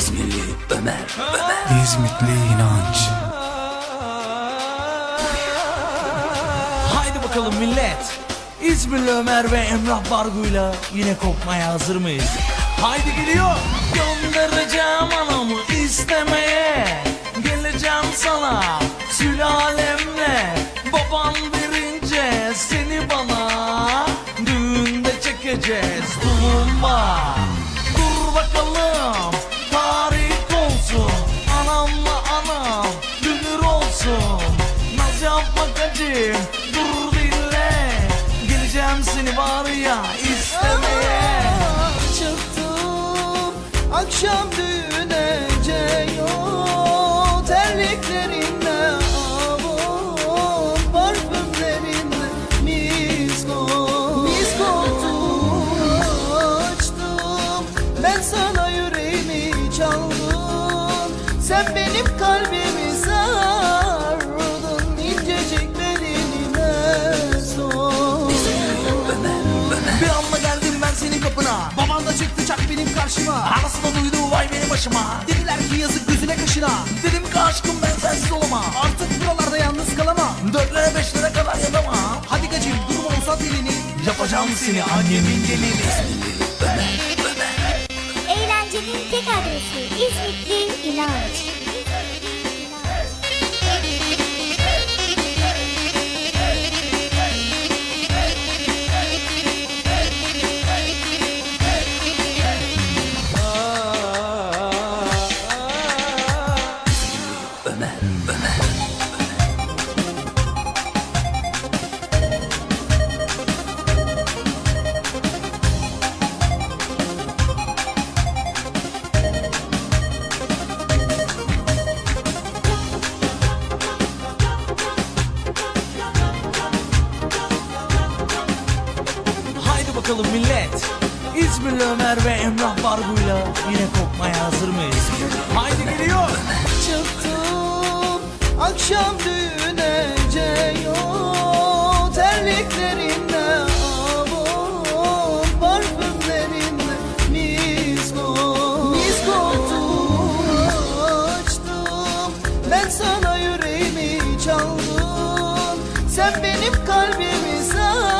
İzmirli Ömer, Ömer. İzmitli inanç. Haydi bakalım millet. İzmirli Ömer ve Emrah Bargu'yla yine kopmaya hazır mıyız? Haydi geliyor. Göndereceğim anamı istemeye. Geleceğim sana sülalemle. Baban verince seni bana düğünde çekeceğiz tulumba. Dur dinle. Geleceğim seni var ya istemeye. Çıktım akşam düğüne Ceyo Terliklerinle avun Parfümlerinle misko Miskotu açtım Ben sana yüreğimi çaldım. Sen benim kalbimi sardın karşıma. Anası duydu vay benim başıma. Dediler ki yazık gözüne kaşına. Dedim ki aşkım ben sensiz olamam. Artık buralarda yalnız kalamam. Dörtlere beşlere kadar yatamam. Hadi gacım durma uzat elini Yapacağım seni annemin gelini. Eğlencenin tek adresi İzmitli İnanç. bakalım millet. İzmirli Ömer ve Emrah Barbu'yla yine kopmaya hazır mıyız? Haydi geliyor. Çıktım. Akşam düğüne ceyo terliklerinde avon parfümlerinde misko miskotu açtım. Ben sana yüreğimi çaldım. Sen benim kalbimi sağ